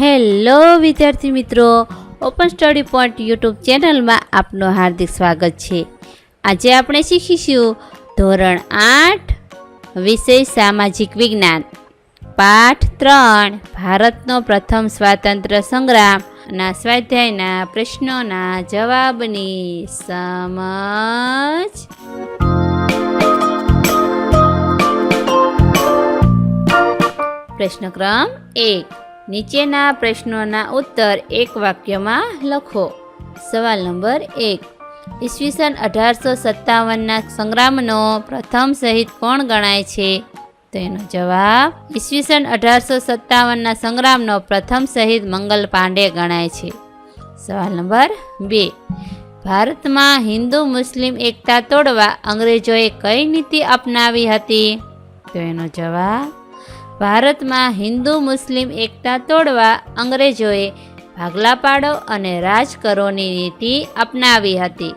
Hello વિદ્યાર્થી મિત્રો open study point YouTube ચેનલમાં આપનું હાર્દિક સ્વાગત છે. આજે આપણે શીખીશું ધોરણ આઠ, વિષય સામાજિક વિજ્ઞાન. પાઠ ત્રણ, ભારતનો પ્રથમ સ્વાતંત્ર્ય સંગ્રામના સ્વાધ્યાયના પ્રશ્નોના જવાબની સમજ. પ્રશ્ન ક્રમ એક. નીચેના પ્રશ્નોના ઉત્તર એક વાક્યમાં લખો. સવાલ નંબર એક. ઈસવીસન અઢારસો સત્તાવનના સંગ્રામનો પ્રથમ શહીદ કોણ ગણાય છે? તો એનો જવાબ ઈસવીસન અઢારસો સત્તાવનના સંગ્રામનો પ્રથમ શહીદ મંગલ પાંડે ગણાય છે. સવાલ નંબર બે. ભારતમાં હિન્દુ મુસ્લિમ એકતા તોડવા અંગ્રેજોએ કઈ નીતિ અપનાવી હતી? તો એનો જવાબ ભારતમાં હિન્દુ મુસ્લિમ એકતા તોડવા અંગ્રેજોએ ભાગલા પાડો અને રાજ કરોની નીતિ અપનાવી હતી.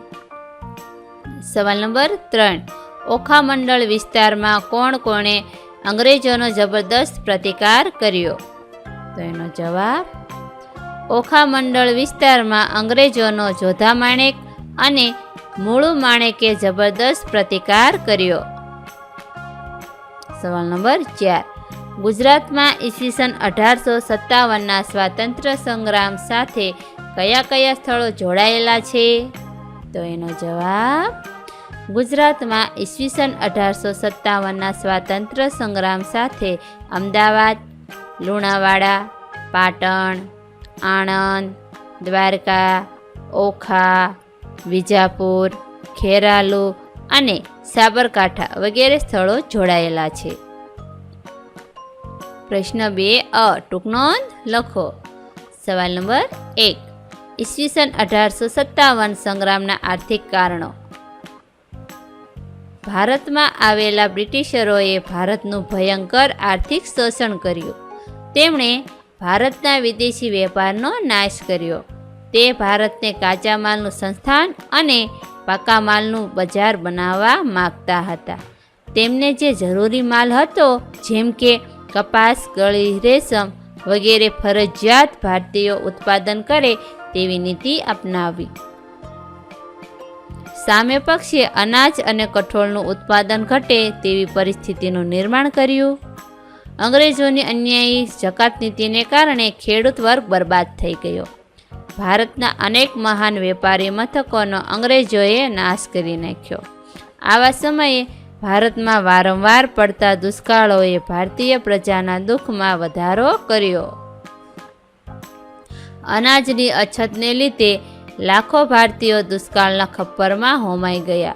સવાલ નંબર ત્રણ. ઓખા મંડળ વિસ્તારમાં કોણ કોણે અંગ્રેજોનો જબરદસ્ત પ્રતિકાર કર્યો? તો એનો જવાબ, ઓખા મંડળ વિસ્તારમાં અંગ્રેજોનો જોધા માણેક અને મૂળુ માણેકે જબરદસ્ત પ્રતિકાર કર્યો. સવાલ નંબર ચાર. ગુજરાતમાં ઈસવીસન અઢારસો સત્તાવનના સ્વાતંત્ર્ય સંગ્રામ સાથે કયા કયા સ્થળો જોડાયેલા છે? તો એનો જવાબ, ગુજરાતમાં ઈસવીસન અઢારસો સત્તાવનના સ્વાતંત્ર્ય સંગ્રામ સાથે અમદાવાદ, લુણાવાડા, પાટણ, આણંદ, દ્વારકા, ઓખા, વિજાપુર, ખેરાલુ અને સાબરકાંઠા વગેરે સ્થળો જોડાયેલા છે. પ્રશ્ન બે અ ટૂંક નોંધ લખો. સવાલ નંબર એક, ઈસવીસન અઢારસો સત્તાવન સંગ્રામના આર્થિક કારણો. ભારતમાં આવેલા બ્રિટિશરોએ ભારતનું ભયંકર આર્થિક શોષણ કર્યું. તેમણે ભારતના વિદેશી વેપારનો નાશ કર્યો. તે ભારતને કાચા માલનું સંસ્થાન અને પાકા માલનું બજાર બનાવવા માગતા હતા. તેમને જે જરૂરી માલ હતો, જેમ કે કપાસ, ગળી, રેશમ વગેરે ફરજિયાત ભારતીયો ઉત્પાદન કરે તેવી નીતિ અપનાવી. સામે પક્ષે અનાજ અને કઠોળનું ઉત્પાદન ઘટે તેવી પરિસ્થિતિનું નિર્માણ કર્યું. અંગ્રેજોની અન્યાયી જકાત નીતિને કારણે ખેડૂત વર્ગ બરબાદ થઈ ગયો. ભારતના અનેક મહાન વેપારી મથકોનો અંગ્રેજોએ નાશ કરી નાખ્યો. આવા સમયે ભારતમાં વારંવાર પડતા દુષ્કાળોએ ભારતીય પ્રજાના દુઃખમાં વધારો કર્યો. અનાજની અછતને લીધે લાખો ભારતીયો દુષ્કાળના ખપ્પરમાં હોમાઈ ગયા.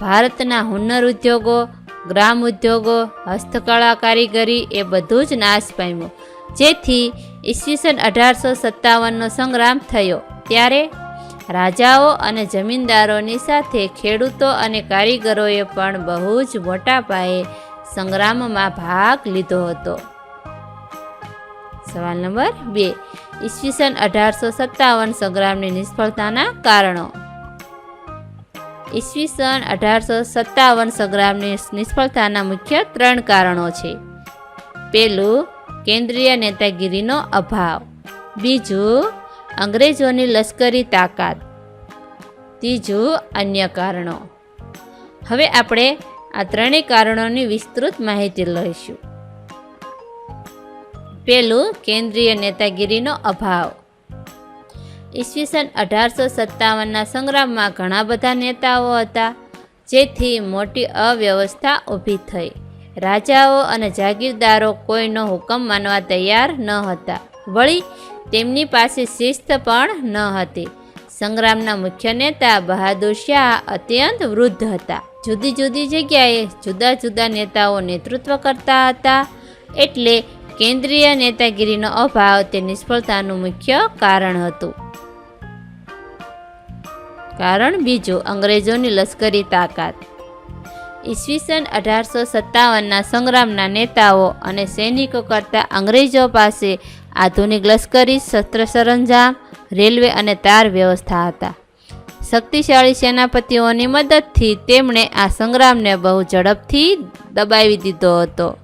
ભારતના હુન્નર ઉદ્યોગો, ગ્રામ ઉદ્યોગો, હસ્તકળા કારીગરી એ બધું જ નાશ પામ્યું. જેથી ઈસવીસન અઢારસો સત્તાવનનો સંગ્રામ થયો. ત્યારે રાજાઓ અને જમીનદારોની સાથે ખેડૂતો અને કારીગરોએ પણ બહુ જ મોટા પાયે સંગ્રામમાં ભાગ લીધો હતો. સવાલ નંબર બે. ઈસવીસન અઢારસો સત્તાવન સંગ્રામની નિષ્ફળતાના કારણો. ઈસવીસન અઢારસો સત્તાવન સંગ્રામની નિષ્ફળતાના મુખ્ય ત્રણ કારણો છે. પહેલું કેન્દ્રીય નેતાગીરીનો અભાવ. બીજું અંગ્રેજોની લશ્કરી તાકાત. ત્રીજું, અન્ય કારણો. હવે આપણે આ ત્રણેય કારણોની વિસ્તૃત માહિતી લઈશું. પહેલું, કેન્દ્રીય નેતાગીરીનો અભાવ. ઈસવીસન અઢારસો સત્તાવનના સંગ્રામમાં ઘણા બધા નેતાઓ હતા, જેથી મોટી અવ્યવસ્થા ઊભી થઈ. રાજાઓ અને જાગીરદારો કોઈનો હુકમ માનવા તૈયાર ન હતા. વળી તેમની પાસે શિસ્ત પણ ન હતી. સંગ્રામના મુખ્ય નેતા બહાદુર શાહ અત્યંત વૃદ્ધ હતા. જુદી જુદી જગ્યાએ જુદા જુદા નેતાઓ નેતૃત્વ કરતા હતા, એટલે કેન્દ્રીય નેતાગીરીનો અભાવ તે નિષ્ફળતાનું મુખ્ય કારણ હતું. કારણ બીજું, અંગ્રેજોની લશ્કરી તાકાત. ઈસવીસન અઢારસો સત્તાવનના સંગ્રામના નેતાઓ અને સૈનિકો કરતાં અંગ્રેજો પાસે આધુનિક લશ્કરી, શસ્ત્ર સરંજામ, રેલવે અને તાર વ્યવસ્થા હતા. શક્તિશાળી સેનાપતિઓની મદદથી તેમણે આ સંગ્રામને બહુ ઝડપથી દબાવી દીધો હતો.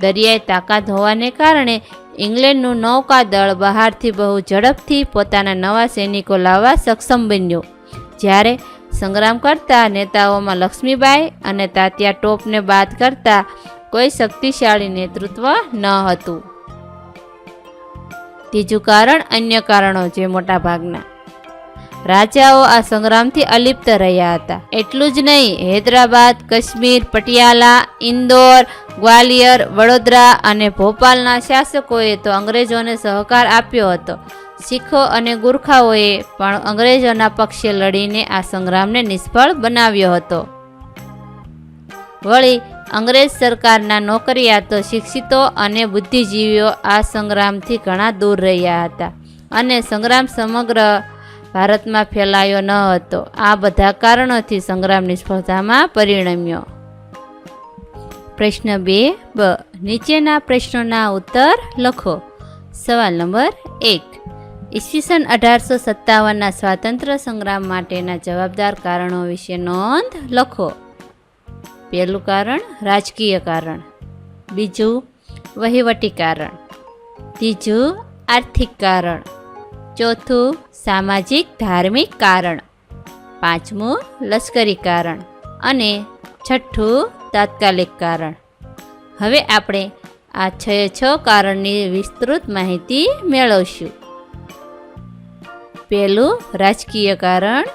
દરિયાઈ તાકાત હોવાને કારણે ઇંગ્લેન્ડનું નૌકાદળ બહારથી બહુ ઝડપથી પોતાના નવા સૈનિકો લાવવા સક્ષમ બન્યું. જ્યારે સંગ્રામ કરતા નેતાઓમાં લક્ષ્મીબાઈ અને તાત્યા ટોપને બાદ કરતા કોઈ શક્તિશાળી નેતૃત્વ ન હતું. ત્રીજું કારણ અન્ય કારણો છે મોટાભાગના. રાજાઓ આ સંગ્રામથી અલિપ્ત રહ્યા હતા. એટલું જ નહીં, હૈદરાબાદ, કાશ્મીર, પટિયાલા, ઇન્દોર, ગ્વાલિયર, વડોદરા અને ભોપાલના શાસકોએ તો અંગ્રેજોને સહકાર આપ્યો હતો. શીખો અને ગુરખાઓએ પણ અંગ્રેજોના પક્ષે લડીને આ સંગ્રામને નિષ્ફળ બનાવ્યો હતો. વળી અંગ્રેજ સરકારના નોકરિયાતો, શિક્ષિતો અને બુદ્ધિજીવીઓ આ સંગ્રામથી ઘણા દૂર રહ્યા હતા અને સંગ્રામ સમગ્ર ભારતમાં ફેલાયો ન હતો. આ બધા કારણોથી સંગ્રામ નિષ્ફળતામાં પરિણમ્યો. પ્રશ્ન બે, બ, નીચેના પ્રશ્નોના ઉત્તર લખો. સવાલ નંબર એક, ઈસવીસન અઢારસો સત્તાવનના સ્વાતંત્ર્ય સંગ્રામ માટેના જવાબદાર કારણો વિશે નોંધ લખો. પહેલું કારણ રાજકીય કારણ. બીજું વહીવટી કારણ. ત્રીજું આર્થિક કારણ. ચોથું સામાજિક ધાર્મિક કારણ. પાંચમું લશ્કરી કારણ. અને છઠ્ઠું તાત્કાલિક કારણ. હવે આપણે આ છ છ કારણની વિસ્તૃત માહિતી મેળવશું. પહેલું રાજકીય કારણ.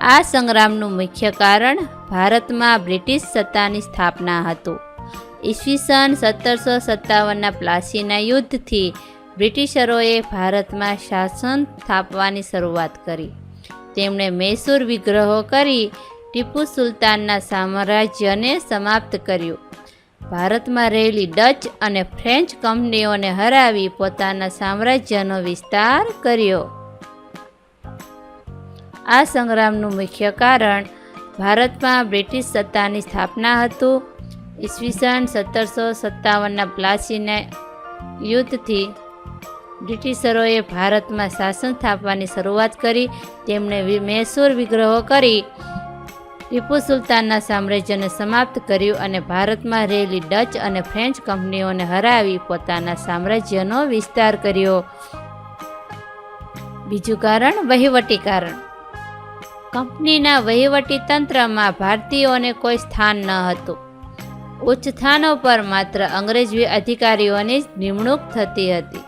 આ સંગ્રામનું મુખ્ય કારણ ભારતમાં બ્રિટિશ સત્તાની સ્થાપના હતું. ઈસવીસન સત્તરસો સત્તાવનના પ્લાસીના યુદ્ધથી બ્રિટિશરોએ ભારતમાં શાસન સ્થાપવાની શરૂઆત કરી. તેમણે મૈસૂર વિગ્રહો કરી ટીપુ સુલતાનના સામ્રાજ્યને સમાપ્ત કર્યું. ભારતમાં રહેલી ડચ અને ફ્રેન્ચ કંપનીઓને હરાવી પોતાના સામ્રાજ્યનો વિસ્તાર કર્યો. આ સંગ્રામનું મુખ્ય કારણ ભારતમાં બ્રિટિશ સત્તાની સ્થાપના હતું. ઈસવીસન સત્તરસો સત્તાવનના પ્લાસીના યુદ્ધથી બ્રિટિશરોએ ભારતમાં શાસન સ્થાપવાની શરૂઆત કરી. તેમણે મૈસૂર વિગ્રહો કરી. ટીપુ સુલતાનના સામ્રાજ્યને સમાપ્ત કર્યું અને ભારતમાં રહેલી ડચ અને ફ્રેન્ચ કંપનીઓને હરાવી પોતાના સામ્રાજ્યનો વિસ્તાર કર્યો. બીજું કારણ વહીવટી કારણ. કંપનીના વહીવટી તંત્રમાં ભારતીયોને કોઈ સ્થાન ન હતું. ઉચ્ચ સ્થાનો પર માત્ર અંગ્રેજી અધિકારીઓની જ નિમણૂક થતી હતી.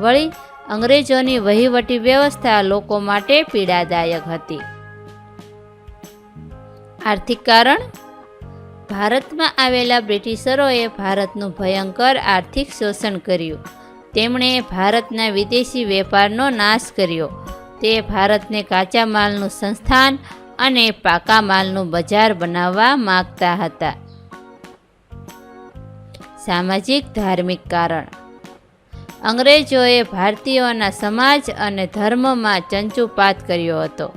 વળી અંગ્રેજોની વહીવટી વ્યવસ્થા લોકો માટે પીડાદાયક હતી. આર્થિક કારણ? ભારતમાં આવેલા બ્રિટિશરોએ ભારતનું ભયંકર આર્થિક શોષણ કર્યું. તેમણે ભારતના વિદેશી વેપારનો નાશ કર્યો. તે ભારતને કાચા માલનું સંસ્થાન અને પાકા માલનું બજાર બનાવવા માગતા હતા. સામાજિક ધાર્મિક કારણ. અંગ્રેજોએ ભારતીયોના સમાજ અને ધર્મમાં ચંચુપાત કર્યો હતો.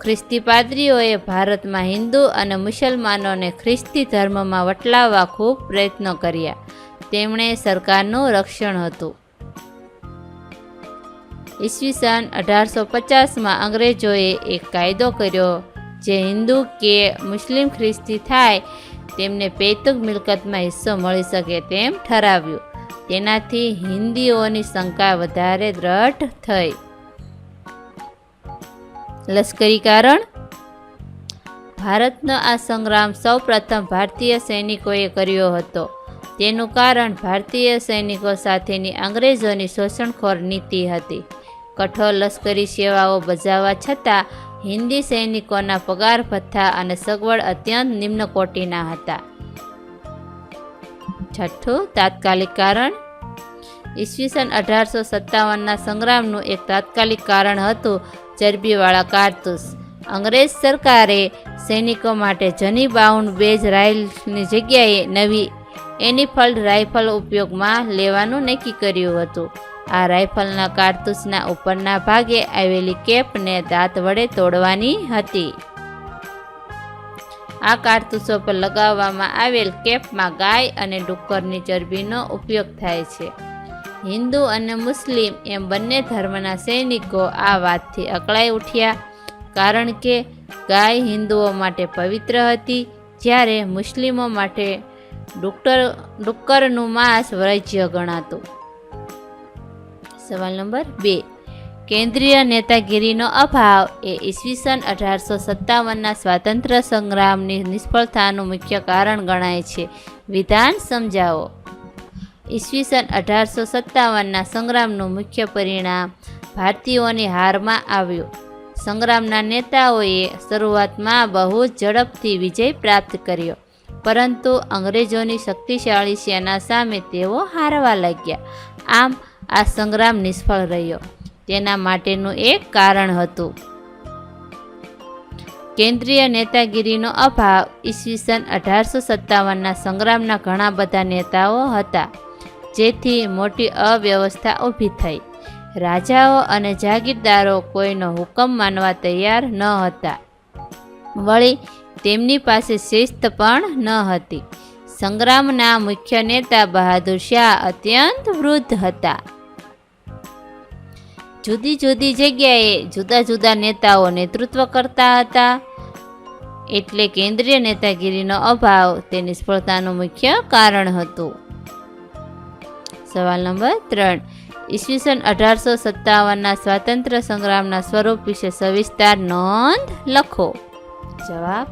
ખ્રિસ્તી પાદરીઓએ ભારતમાં હિન્દુ અને મુસલમાનોને ખ્રિસ્તી ધર્મમાં વટલાવવા ખૂબ પ્રયત્નો કર્યા. તેમણે સરકારનું રક્ષણ હતું. ઈસવીસન અઢારસો પચાસમાં અંગ્રેજોએ એક કાયદો કર્યો જે હિન્દુ કે મુસ્લિમ ખ્રિસ્તી થાય તેમને પૈતૃક મિલકતમાં હિસ્સો મળી શકે તેમ ઠરાવ્યું. તેનાથી હિન્દીઓની શંકા વધારે દ્રઢ થઈ. લશ્કરી કારણ? ભારતનો આ સંગ્રામ સૌપ્રથમ ભારતીય સૈનિકોએ કર્યો હતો. તેનું કારણ ભારતીય સૈનિકો સાથેની અંગ્રેજોની શોષણખોર નીતિ હતી. કઠોર લશ્કરી સેવાઓ બજાવવા છતાં હિન્દી સૈનિકોના પગાર, ભથ્થા અને સગવડ અત્યંત નિમ્ન કોટીના હતા. છઠ્ઠું, તાત્કાલિક કારણ? ઈસવીસન અઢારસો સત્તાવનના સંગ્રામનું એક તાત્કાલિક કારણ હતું ચરબીવાળા કારતૂસ. અંગ્રેજ સરકારે સૈનિકો માટે જની બાઉન્ડ બેઝ રાઇફલની જગ્યાએ નવી એનીફલ્ડ રાઇફલ ઉપયોગમાં લેવાનું નક્કી કર્યું હતું. આ રાઇફલના કારતૂસના ઉપરના ભાગે આવેલી કેપને દાંત વડે તોડવાની હતી. આ કારતૂસો પર લગાવવામાં આવેલ કેપમાં ગાય અને ડુક્કરની ચરબીનો ઉપયોગ થાય છે. હિન્દુ અને મુસ્લિમ એમ બંને ધર્મના સૈનિકો આ વાતથી અકળાઈ ઉઠ્યા કારણ કે ગાય હિન્દુઓ માટે પવિત્ર હતી, જ્યારે મુસ્લિમો માટે ડુક્કર ડુક્કરનું માંસ વૈજ્ય ગણાતું. સવાલ નંબર બે. કેન્દ્રીય નેતાગીરીનો અભાવ એ ઈસવીસન અઢારસો સત્તાવનના સ્વાતંત્ર્ય સંગ્રામની નિષ્ફળતાનું મુખ્ય કારણ ગણાય છે. વિધાન સમજાવો. ઈસવીસન અઢારસો સત્તાવનના સંગ્રામનું મુખ્ય પરિણામ ભારતીયોની હારમાં આવ્યું. સંગ્રામના નેતાઓએ શરૂઆતમાં બહુ ઝડપથી વિજય પ્રાપ્ત કર્યો, પરંતુ અંગ્રેજોની શક્તિશાળી સેના સામે તેઓ હારવા લાગ્યા. આમ આ સંગ્રામ નિષ્ફળ રહ્યો. તેના માટેનું એક કારણ હતું. કેન્દ્રીય નેતાગીરીનો અભાવ ઈસવીસન અઢારસો સત્તાવનના સંગ્રામના ઘણા બધા નેતાઓ હતા, જેથી મોટી અવ્યવસ્થા ઊભી થઈ. રાજાઓ અને જાગીરદારો કોઈનો હુકમ માનવા તૈયાર ન હતા. વળી તેમની પાસે શિસ્ત પણ ન હતી. સંગ્રામના મુખ્ય નેતા બહાદુર શાહ અત્યંત વૃદ્ધ હતા. જુદી જુદી જગ્યાએ જુદા જુદા નેતાઓ નેતૃત્વ કરતા હતા. એટલે કેન્દ્રીય નેતાગીરીનો અભાવ તે નિષ્ફળતાનું મુખ્ય કારણ હતું. સવાલ નંબર ત્રણ. ઈસવીસન અઢારસો સત્તાવનના સ્વાતંત્ર્ય સંગ્રામના સ્વરૂપ વિશે સવિસ્તાર નોંધ લખો. જવાબ.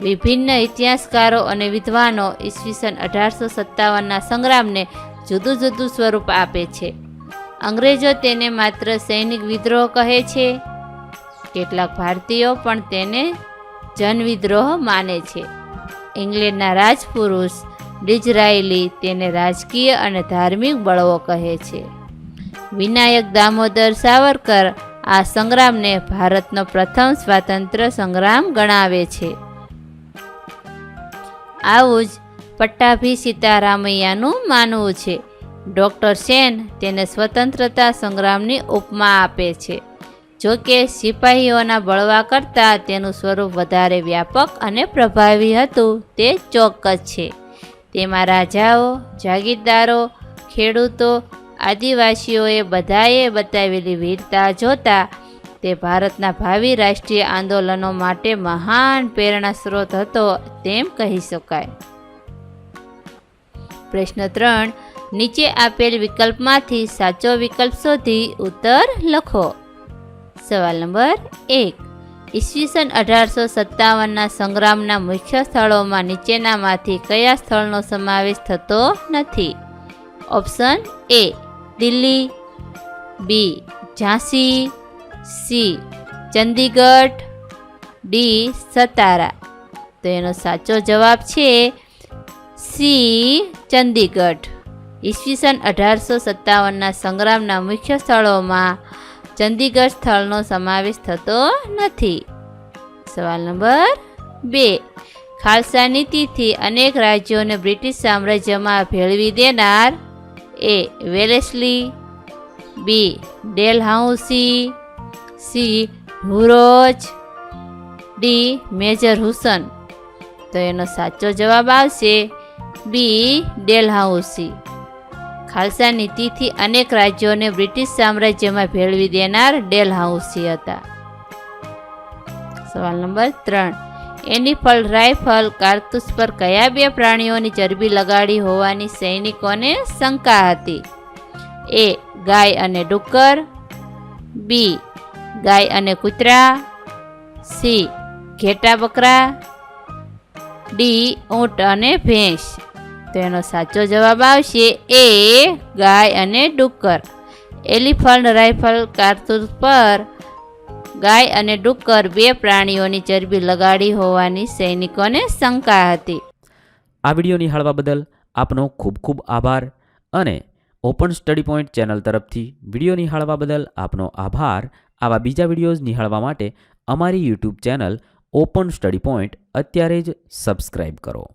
વિભિન્ન ઇતિહાસકારો અને વિદ્વાનો ઈસવીસન અઢારસો સત્તાવનના સંગ્રામને જુદું જુદું સ્વરૂપ આપે છે. અંગ્રેજો તેને માત્ર સૈનિક વિદ્રોહ કહે છે. કેટલાક ભારતીયો પણ તેને જનવિદ્રોહ માને છે. ઇંગ્લેન્ડના રાજપુરુષ ડિજરાયેલી તેને રાજકીય અને ધાર્મિક બળવો કહે છે. વિનાયક દામોદર સાવરકર આ સંગ્રામને ભારતનો પ્રથમ સ્વાતંત્ર્ય સંગ્રામ ગણાવે છે. આવું જ પટ્ટાભી સીતારામૈયાનું માનવું છે. ડૉક્ટર સેન તેને સ્વતંત્રતા સંગ્રામની ઉપમા આપે છે. જો કે સિપાહીઓના બળવા કરતાં તેનું સ્વરૂપ વધારે વ્યાપક અને પ્રભાવી હતું, તે ચોક્કસ છે. તેમાં રાજાઓ, જાગીરદારો, ખેડૂતો, આદિવાસીઓએ બધાએ બતાવેલી વીરતા જોતા, તે ભારતના ભાવિ રાષ્ટ્રીય આંદોલનો માટે મહાન પ્રેરણા સ્ત્રોત હતો તેમ કહી શકાય. પ્રશ્ન ત્રણ નીચે આપેલ વિકલ્પમાંથી સાચો વિકલ્પ શોધી ઉત્તર લખો. સવાલ નંબર એક. ઈસવીસન અઢારસો સત્તાવનના સંગ્રામના મુખ્ય સ્થળોમાં નીચેનામાંથી કયા સ્થળનો સમાવેશ થતો નથી? Option A, Delhi, B, Jhansi, C, Chandigarh, D, Satara. તો એનો સાચો જવાબ છે સી, ચંદીગઢ. ઈસવીસન અઢારસો સત્તાવનના સંગ્રામના મુખ્ય સ્થળોમાં ચંદીગઢ સ્થળનો સમાવેશ થતો નથી. સવાલ નંબર બે. ખાલસા નીતિથી અનેક રાજ્યોને બ્રિટિશ સામ્રાજ્યમાં ભેળવી દેનાર A Wellesley, B. Dalhousie, C. હુરોજ, D. Major હુસન. તો એનો સાચો જવાબ આવશે બી. ડેલહાઉસી. ખાલસા નીતિથી અનેક રાજ્યોને બ્રિટિશ સામ્રાજ્યમાં ભેળવી દેનાર ડેલહાઉસી હતા. સવાલ નંબર ત્રણ. એનિફલ રાઇફલ કારતૂસ પર કયા બે પ્રાણીઓની ચરબી લગાડી હોવાની સૈનિકોને શંકા હતી? એ, ગાય અને ડુક્કર. બી, ગાય અને કૂતરા. સી ઘેટા બકરા ડી, ઊંટ અને ભેંસ. તો એનો સાચો જવાબ આવશે એ ગાય અને ડુક્કર. એલિફન્ટ રાઇફલ કારતૂસ પર ગાય અને ડુક્કર બે પ્રાણીઓની ચરબી લગાડી હોવાની સૈનિકોને શંકા હતી. આ વીડિયો નિહાળવા બદલ આપનો ખૂબ ખૂબ આભાર અને ઓપન સ્ટડી પોઈન્ટ ચેનલ તરફથી વીડિયો નિહાળવા બદલ આપનો આભાર. આવા બીજા વિડીયોઝ નિહાળવા માટે અમારી YouTube channel Open Study Point અત્યારે જ સબસ્ક્રાઈબ કરો.